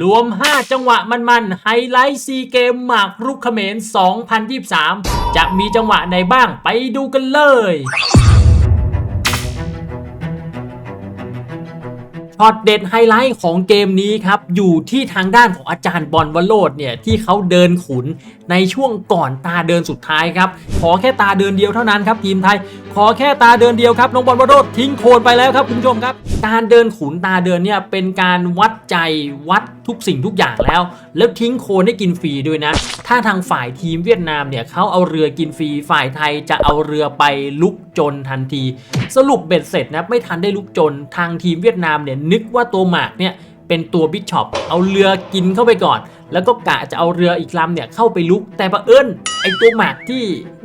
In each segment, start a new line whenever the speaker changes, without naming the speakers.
รวม 5 จังหวะมันๆไฮไลท์ซีเกมหมากรุกเขมร 2023 จะมีจังหวะไหนบ้างไปดูกันเลยช็อตเด็ดไฮไลท์ของเกมนี้ครับ อยู่ที่ทางด้านของอาจารย์บอลวโรดเนี่ย ที่เขาเดินขุนในช่วงก่อนตาเดินสุดท้ายครับ ขอแค่ตาเดินเดียวเท่านั้นครับ ทีมไทยขอแค่ตาเดินเดียวครับน้องบอลวโรดทิ้งโคนไปแล้วครับคุณผู้ชมครับ การเดินขุนตาเดินเนี่ยเป็นการวัดใจวัดทุกสิ่งทุกอย่างแล้ว แล้วทิ้งโคนให้กินฟรีด้วยนะ ถ้าทางฝ่ายทีมเวียดนามเนี่ยเขาเอาเรือกินฟรีฝ่ายไทยจะเอาเรือไปลุกจนทันที สรุปเบ็ดเสร็จนะไม่ทันได้ลุกจนทางทีมเวียดนามเนี่ยนึกว่าตัวหมากเนี่ยเป็นตัวบิชชอปเอาเรือกินเข้าไปก่อน แล้วก็กะจะเอาเรืออีกลำเนี่ยเข้าไปลุกแต่ประเอิญไอตัวหมากที่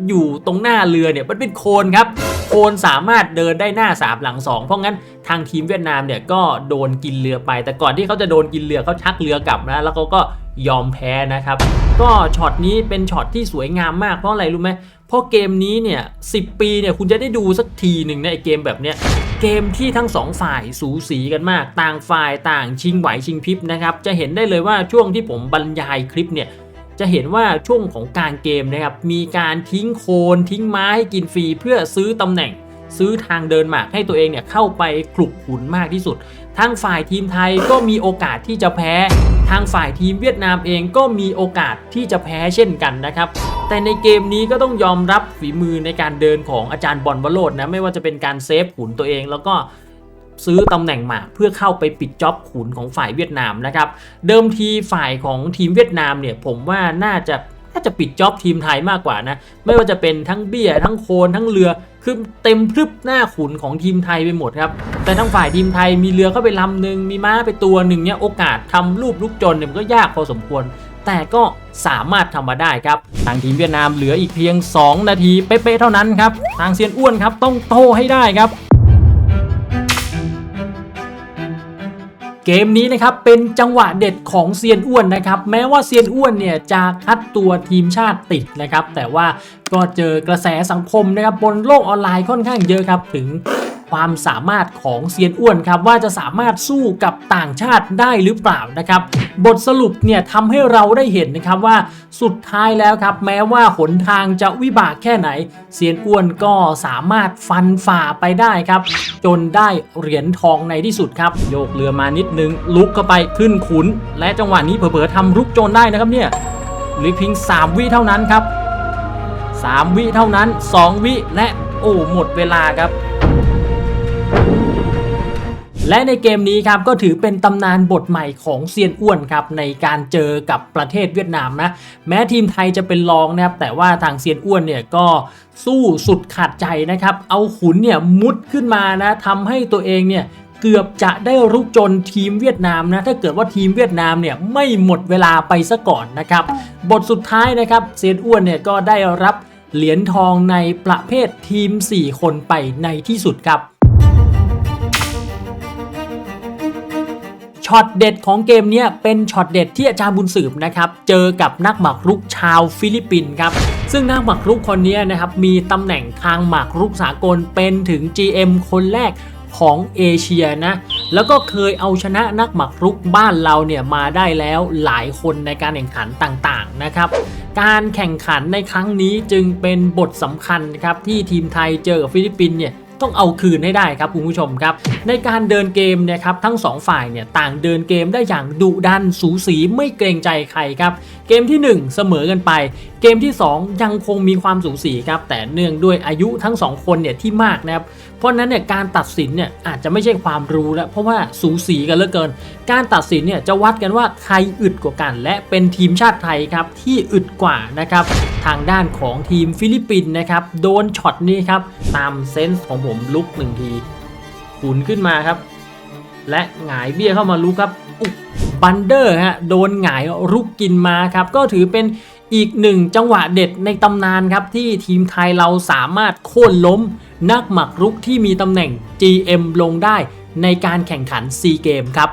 อยู่ตรงหน้าเรือเนี่ยมันเป็นโคนครับ โคนสามารถเดินได้หน้าสามหลังสองเพราะงั้นทางทีมเวียดนามเนี่ยก็โดนกินเรือไป แต่ก่อนที่เขาจะโดนกินเรือเขาชักเรือกลับนะแล้วเขาก็ยอมแพ้นะครับ ก็ช็อตนี้เป็นช็อตที่สวยงามมากเพราะอะไรรู้ไหมเพราะเกมนี้เนี่ยสิปีเนี่ยคุณจะได้ดูสักทีหนึ่งในไอเกมแบบเนี้ยเกมที่ทั้งสองฝ่ายสูสีกันมาก ต่างฝ่ายต่างชิงไหวชิงพริบนะครับจะเห็นได้เลยว่าช่วงที่ผมบรรยายคลิปเนี่ยจะเห็นว่าช่วงของการเกมนะครับมีการทิ้งโคนทิ้งไม้ให้กินฟรีเพื่อซื้อตำแหน่งซื้อทางเดินหมากให้ตัวเองเนี่ยเข้าไปคลุกขุนมากที่สุด ทางฝ่ายทีมไทยก็มีโอกาสที่จะแพ้ ทางฝ่ายทีมเวียดนามเองก็มีโอกาสที่จะแพ้เช่นกันนะครับ แต่ในเกมนี้ก็ต้องยอมรับฝีมือในการเดินของอาจารย์บอลวโรดนะไม่ว่าจะเป็นการเซฟขุนตัวเองแล้วก็ซื้อตำแหน่งมาเพื่อเข้าไปปิดจ็อบขุนของฝ่ายเวียดนามนะครับ เดิมทีฝ่ายของทีมเวียดนามเนี่ยผมว่าน่าจะ น่าจะปิดจ็อบทีมไทยมากกว่านะ ไม่ว่าจะเป็นทั้งเบี้ย ทั้งโคนทั้งเรือ คือเต็มพรึบหน้าขุนของทีมไทยไปหมดครับ แต่ทั้งฝ่ายทีมไทยมีเรือเข้าไปลำหนึ่งมีม้าไปตัวหนึ่งเนี่ยโอกาสทำรูปลุกจนเนี่ยมันก็ยากพอสมควร แต่ก็สามารถทำมาได้ครับ ทางทีมเวียดนามเหลืออีกเพียง 2 นาทีเป๊ะๆเท่านั้นครับ ทางเซียนอ้วนครับต้องโตให้ได้ครับ เกมนี้นะครับเป็นจังหวะเด็ดของเซียนอ้วนนะครับแม้ว่าเซียนอ้วนเนี่ยจะคัดตัวทีมชาติติดนะครับแต่ว่าก็เจอกระแสสังคมนะครับบนโลกออนไลน์ค่อนข้างเยอะครับถึง ความสามารถของเซียนอ้วนครับว่าจะสามารถสู้กับต่างชาติได้หรือเปล่านะครับ บทสรุปเนี่ยทำให้เราได้เห็นนะครับว่าสุดท้ายแล้วครับ แม้ว่าหนทางจะวิบากแค่ไหน เซียนอ้วนก็สามารถฟันฝ่าไปได้ครับ จนได้เหรียญทองในที่สุดครับ โยกเรือมานิดนึง ลุกเข้าไปขึ้นขุน และจังหวะนี้เผลอๆทำลุกโจรได้นะครับเนี่ยหลือเพียง3 วิเท่านั้นครับ 3 วิเท่านั้น 2 วิและโอ้หมดเวลาครับ และในเกมนี้ครับก็ถือเป็นตำนานบทใหม่ของเซียนอ้วนครับในการเจอกับประเทศเวียดนามนะแม้ทีมไทยจะเป็นรองนะครับแต่ว่าทางเซียนอ้วนเนี่ยก็สู้สุดขาดใจนะครับเอาขุนเนี่ยมุดขึ้นมานะทำให้ตัวเองเนี่ยเกือบจะได้รุกจนทีมเวียดนามนะถ้าเกิดว่าทีมเวียดนามเนี่ยไม่หมดเวลาไปซะก่อนนะครับบทสุดท้ายนะครับเซียนอ้วนเนี่ยก็ได้รับเหรียญทองในประเภททีม 4 คนไปในที่สุดครับ ช็อตเด็ดของเกมนี้เป็นช็อตเด็ดที่อาจารย์บุญสืบนะครับเจอกับนักหมากรุกชาวฟิลิปปินส์ครับซึ่งนักหมากรุกคนนี้นะครับมีตำแหน่งทางหมากรุกสากลเป็นถึง GM คนแรกของเอเชียนะ แล้วก็เคยเอาชนะนักหมากรุกบ้านเราเนี่ยมาได้แล้วหลายคนในการแข่งขันต่างๆนะครับ การแข่งขันในครั้งนี้จึงเป็นบทสำคัญครับที่ทีมไทยเจอกับฟิลิปปินส์เนี่ย ต้องเอาคืนให้ได้ครับคุณผู้ชมครับ ในการเดินเกมเนะครับทั้งสองฝ่ายเนี่ยต่างเดินเกมได้อย่างดุดันสูสีไม่เกรงใจใครครับ เกมที่ 1 เสมอกันไป เกมที่ 2 ยังคงมีความสูสีครับ แต่เนื่องด้วยอายุทั้ง 2 คนเนี่ยที่มากนะครับ เพราะนั้นเนี่ยการตัดสินเนี่ยอาจจะไม่ใช่ความรู้แล้ว เพราะว่าสูสีกันเหลือเกิน การตัดสินเนี่ยจะวัดกันว่าใครอึดกว่ากัน และเป็นทีมชาติไทยครับที่อึดกว่านะครับทางด้านของทีมฟิลิปปินส์นะครับโดนช็อตนี้ครับตามเซนส์ของผมลุกหนึ่งทีขุนขึ้นมาครับ และหงายเบี้ยเข้ามาลุกครับอุ๊บันเดอร์ฮะโดนหงายรุกกินมาครับก็ถือเป็นอีกหนึ่งจังหวะเด็ดในตำนานครับที่ทีมไทยเราสามารถโค่นล้ม นักหมักรุกที่มีตำแหน่ง GM ลงได้ในการแข่งขันซีเกมครับ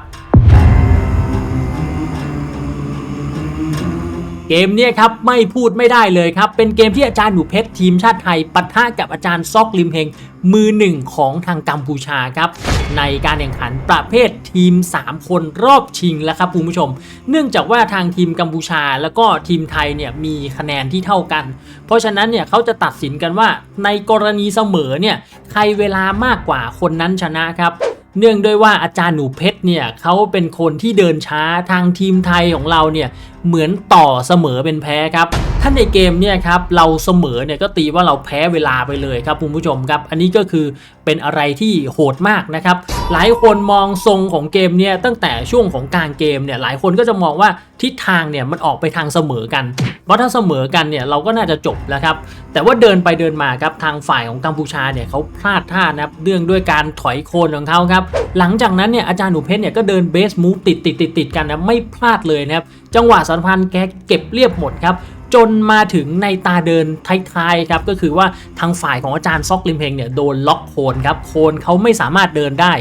เกมเนี่ยครับไม่พูดไม่ได้เลยครับ เป็นเกมที่อาจารย์หนูเพชรทีมชาติไทยปะทะกับอาจารย์ซอกลิมเฮงมือหนึ่งของทางกัมพูชาครับ ในการแข่งขันประเภททีม 3 คนรอบชิงแล้วครับคุณผู้ชม เนื่องจากว่าทางทีมกัมพูชาแล้วก็ทีมไทยเนี่ยมีคะแนนที่เท่ากัน เพราะฉะนั้นเนี่ยเขาจะตัดสินกันว่าในกรณีเสมอเนี่ยใครเวลามากกว่าคนนั้นชนะครับ เนื่องด้วยว่าอาจารย์หนูเพชรเนี่ยเขาเป็นคนที่เดินช้าทางทีมไทยของเราเนี่ยเหมือนต่อเสมอเป็นแพ้ครับถ้าในเกมเนี่ยครับเราเสมอเนี่ยก็ตีว่าเราแพ้เวลาไปเลยครับคุณผู้ชมครับ อันนี้ก็คือเป็นอะไรที่โหดมากนะครับ หลายคนมองทรงของเกมเนี่ยตั้งแต่ช่วงของกลางเกมเนี่ยหลายคนก็จะมองว่าทิศทางเนี่ยมันออกไปทางเสมอกัน เพราะถ้าเสมอกันเนี่ยเราก็น่าจะจบแล้วครับ แต่ว่าเดินไปเดินมาครับทางฝ่ายของกัมพูชาเนี่ยเขาพลาดท่านะครับเรื่องด้วยการถอยโคนของเขาครับ หลังจากนั้นเนี่ยอาจารย์หนูเพชรเนี่ยก็เดินเบสมูฟติดติดติดติดกันนะไม่พลาดเลยนะครับจังหวะสัมพันธ์แกเก็บเรียบหมดครับ จนมาถึงในตาเดินท้ายๆครับก็คือว่าทางฝ่ายของอาจารย์ซอกลิมเพงเนี่ยโดนล็อกโคนครับโคนเขาไม่สามารถเดินได้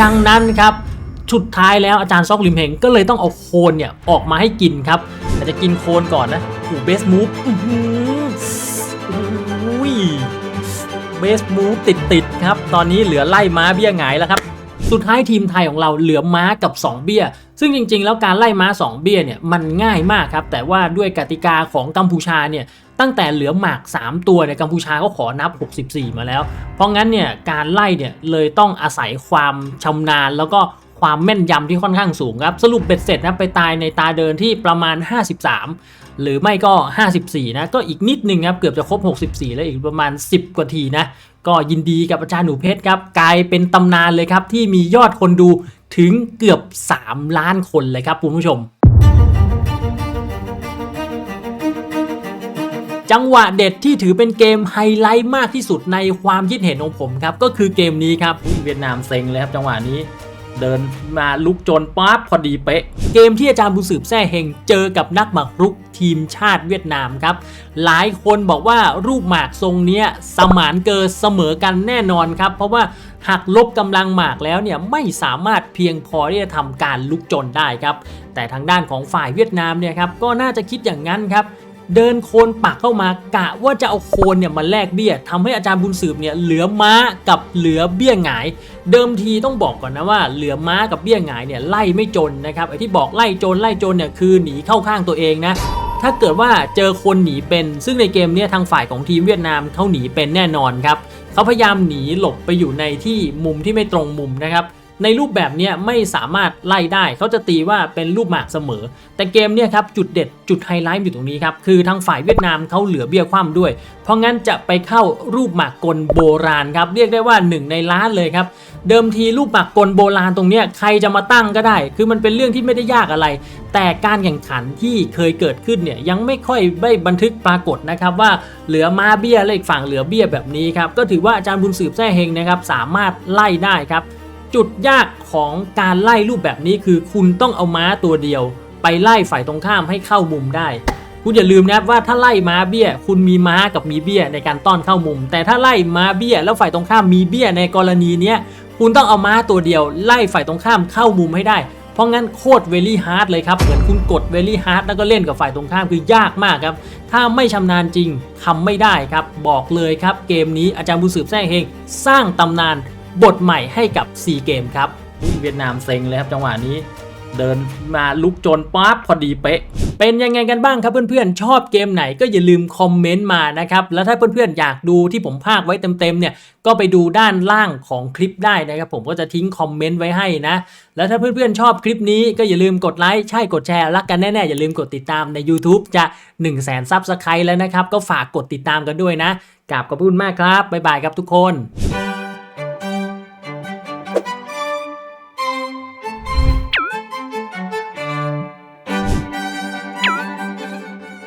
ดังนั้นครับสุดท้ายแล้วอาจารย์ซอกลิมเฮงก็เลยต้องเอาโคนเนี่ยออกมาให้กินครับแต่จะกินโคนก่อนนะโอ้เบสมูฟอุ้ยเบสมูฟติดติดๆครับ ตอนนี้เหลือไล่ม้าเบี้ยหงายแล้วครับ สุดท้ายทีมไทยของเราเหลือม้ากับ 2 เบี้ย ซึ่งจริง ๆ แล้วการไล่ม้า 2 เบี้ยเนี่ยมันง่ายมากครับ แต่ว่าด้วยกติกาของกัมพูชาเนี่ยตั้งแต่เหลือหมาก 3 ตัวเนี่ยกัมพูชาก็ขอนับ 64 มาแล้ว เพราะงั้นเนี่ยการไล่เนี่ยเลยต้องอาศัยความชำนาญแล้วก็ความแม่นยำที่ค่อนข้างสูงครับ สรุปเบ็ดเสร็จนะไปตายในตาเดินที่ประมาณ 53 หรือไม่ก็ 54 นะ ก็อีกนิดนึงครับ เกือบจะครบ 64 แล้วอีกประมาณ 10 กว่าทีนะ ก็ยินดีกับอาจารย์หนูเพชรครับกลายเป็นตำนานเลยครับที่มียอดคนดูถึงเกือบ 3 ล้านคนเลยครับคุณผู้ชม จังหวะเด็ดที่ถือเป็นเกมไฮไลท์มากที่สุดในความคิดเห็นของผมครับก็คือเกมนี้ครับอุ๊ยเวียดนามเซ็งเลยครับจังหวะนี้ เดินมาลุกจนปั๊บพอดีเป๊ะ เกมที่อาจารย์บุญสืบแซ่เฮงเจอกับนักหมากรุกทีมชาติเวียดนามครับ หลายคนบอกว่ารูปหมากทรงเนี้ยสมานเกินเสมอกันแน่นอนครับ เพราะว่าหากลบกำลังหมากแล้วเนี่ยไม่สามารถเพียงพอที่จะทำการลุกจนได้ครับ แต่ทางด้านของฝ่ายเวียดนามเนี่ยครับก็น่าจะคิดอย่างนั้นครับ เดินโคนปักเข้ามากะว่าจะเอาโคนเนี่ยมาแลกเบี้ยทำให้อาจารย์บุญสืบเนี่ยเหลือม้ากับเหลือเบี้ยหงาย เดิมทีต้องบอกก่อนนะว่าเหลือม้ากับเบี้ยหงายเนี่ยไล่ไม่จนนะครับไอ้ที่บอกไล่จนไล่จนเนี่ยคือหนีเข้าข้างตัวเองนะถ้าเกิดว่าเจอคนหนีเป็น ซึ่งในเกมเนี้ทางฝ่ายของทีมเวียดนามเขาหนีเป็นแน่นอนครับเขาพยายามหนีหลบไปอยู่ในที่มุมที่ไม่ตรงมุมนะครับ ในรูปแบบนี้ไม่สามารถไล่ได้ เขาจะตีว่าเป็นรูปหมากเสมอ แต่เกมเนี่ยครับจุดเด็ดจุดไฮไลท์อยู่ตรงนี้ครับ คือทางฝ่ายเวียดนามเขาเหลือเบี้ยคว่ำด้วย เพราะงั้นจะไปเข้ารูปหมากกลโบราณครับ เรียกได้ว่าหนึ่งในล้านเลยครับเดิมทีรูปหมากกลโบราณตรงนี้ใครจะมาตั้งก็ได้ คือมันเป็นเรื่องที่ไม่ได้ยากอะไร แต่การแข่งขันที่เคยเกิดขึ้นเนี่ยยังไม่ค่อยได้บันทึกปรากฏนะครับว่าเหลือมาเบี้ยและอีกฝั่งเหลือเบี้ยแบบนี้ครับก็ถือว่าอาจารย์บุญสืบแท้เฮงนะครับสามารถไล่ได้ครับ จุดยากของการไล่รูปแบบนี้คือคุณต้องเอาม้าตัวเดียว ไปไล่ฝ่ายตรงข้ามให้เข้ามุมได้ คุณอย่าลืมนะครับว่าถ้าไล่ม้าเบี้ย คุณมีม้ากับมีเบี้ยในการต้อนเข้ามุม แต่ถ้าไล่ม้าเบี้ย แล้วฝ่ายตรงข้ามมีเบี้ยในกรณีเนี้ยคุณต้องเอาม้าตัวเดียว ไล่ฝ่ายตรงข้ามเข้ามุมให้ได้ เพราะงั้นโคตรเวลี่ฮาร์ดเลยครับ เหมือนคุณกดเวลี่ฮาร์ดแล้วก็เล่นกับฝ่ายตรงข้ามคือยากมากครับ ถ้าไม่ชำนาญจริงทำไม่ได้ครับ บอกเลยครับ เกมนี้อาจารย์บุญสืบแท้เฮงสร้างตำนาน บทใหม่ให้กับซีเกมครับเวียดนามเซ็งเลยครับจังหวะนี้เดินมาลุกจนปั๊บพอดีเป๊ะ เป็นยังไงกันบ้างครับเพื่อนๆ ชอบเกมไหนก็อย่าลืมคอมเมนต์มานะครับ แล้วถ้าเพื่อนๆ อยากดูที่ผมพากไว้เต็มๆเนี่ยก็ไปดูด้านล่างของคลิปได้นะครับ ผมก็จะทิ้งคอมเมนต์ไว้ให้นะ แล้วถ้าเพื่อนๆ ชอบคลิปนี้ก็อย่าลืมกดไลค์ใช่กดแชร์รักกันแน่ๆ อย่าลืมกดติดตามใน YouTube จะ 1 0 0 0 0แสนซับสไครต์แล้วนะครับก็ฝากกดติดตามกันด้วยนะกราบขอบคุณมากครับบ๊ายบายครับทุกคน